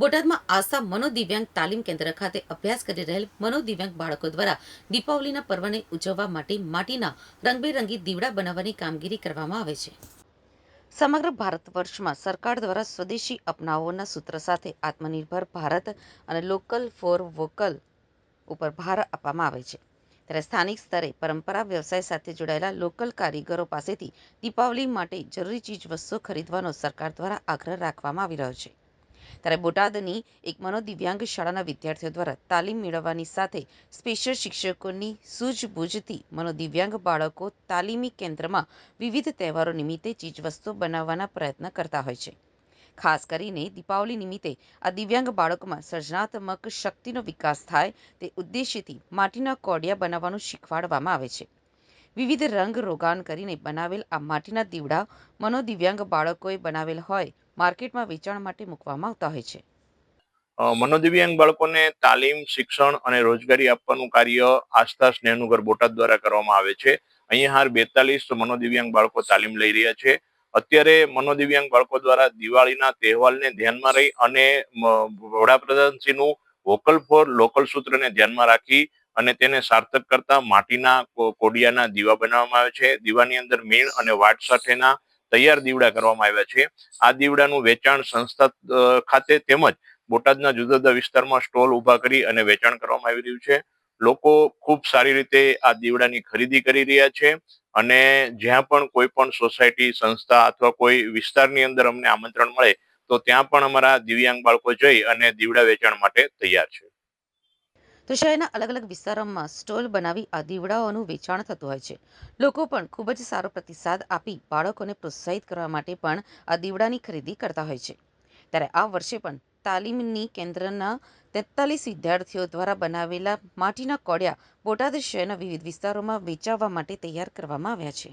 બોટાદમાં આશા મનોદિવ્યાંગ તાલીમ કેન્દ્ર ખાતે અભ્યાસ કરી રહેલ મનોદિવ્યાંગ બાળકો દ્વારા દીપાવલીના પર્વને ઉજવવા માટે માટીના રંગબેરંગી દીવડા બનાવવાની કામગીરી કરવામાં આવે છે. સમગ્ર ભારત વર્ષમાં સરકાર દ્વારા સ્વદેશી અપનાવોના સૂત્ર સાથે આત્મનિર્ભર ભારત અને લોકલ ફોર વોકલ ઉપર ભાર આપવામાં આવે છે. ત્યારે સ્થાનિક સ્તરે પરંપરા વ્યવસાય સાથે જોડાયેલા લોકલ કારીગરો પાસેથી દીપાવલી માટે જરૂરી ચીજ વસ્તુઓ ખરીદવાનો સરકાર દ્વારા આગ્રહ રાખવામાં આવી રહ્યો છે. ત્યારે બોટાદની એક મનોદિવ્યાંગ શાળાના વિદ્યાર્થીઓ દ્વારા તાલીમ મેળવવાની સાથે સ્પેશિયલ શિક્ષકોની સૂઝબૂઝથી મનોદિવ્યાંગ બાળકો તાલીમી કેન્દ્રમાં વિવિધ તહેવારો નિમિત્તે ચીજવસ્તુઓ બનાવવાના પ્રયત્ન કરતા હોય છે. ખાસ કરીને દીપાવલી નિમિત્તે આ દિવ્યાંગ બાળકોમાં સર્જનાત્મક શક્તિનો વિકાસ થાય તે ઉદ્દેશ્યથી માટીના કોડિયા બનાવવાનું શીખવાડવામાં આવે છે. વિવિધ રંગ રોગાન કરીને બનાવેલ આ માટીના દીવડા મનોદિવ્યાંગ બાળકોએ બનાવેલ હોય, માર્કેટમાં વેચાણ માટે મૂકવામાં આવતા હોય છે. મનોદિવ્યાંગ બાળકોને તાલીમ, શિક્ષણ અને રોજગારી આપવાનું કાર્ય આસ્થા સ્નેહનુગર બોટાદ દ્વારા કરવામાં આવે છે. અહીંયા હાર બેતાલીસ મનોદિવ્યાંગ બાળકો તાલીમ લઈ રહ્યા છે. અત્યારે મનોદિવ્યાંગ બાળકો દ્વારા દિવાળીના તહેવારને ધ્યાનમાં રહી અને વડાપ્રધાનશ્રીનું વોકલ ફોર લોકલ સૂત્રને ધ્યાનમાં રાખી અને તેને સાર્થક કરતા માટીના કોડિયાના દીવા બનાવવામાં આવે છે. દીવાની અંદર મીણ અને વાટ સાથેના તૈયાર દીવડા કરવામાં આવ્યા છે. આ દીવડાનું વેચાણ સંસ્થા ખાતે તેમજ બોટાદના જુદા જુદા વિસ્તારમાં સ્ટોલ ઊભા કરી અને વેચાણ કરવામાં આવી રહ્યું છે. લોકો ખૂબ સારી રીતે આ દીવડાની ખરીદી કરી રહ્યા છે અને જ્યાં પણ કોઈ પણ સોસાયટી, સંસ્થા અથવા કોઈ વિસ્તારની અંદર અમને આમંત્રણ મળે તો ત્યાં પણ અમારા દિવ્યાંગ બાળકો જઈ અને દીવડા વેચાણ માટે તૈયાર છે. તો શહેરના અલગ અલગ વિસ્તારોમાં સ્ટોલ બનાવી આ દીવડાઓનું વેચાણ થતું હોય છે. લોકો પણ ખૂબ જ સારો પ્રતિસાદ આપી બાળકોને પ્રોત્સાહિત કરવા માટે પણ આ દીવડાની ખરીદી કરતા હોય છે. ત્યારે આ વર્ષે પણ તાલીમની કેન્દ્રના તેતાલીસ વિદ્યાર્થીઓ દ્વારા બનાવેલા માટીના કોડિયા બોટાદ શહેરના વિવિધ વિસ્તારોમાં વેચાવવા માટે તૈયાર કરવામાં આવ્યા છે.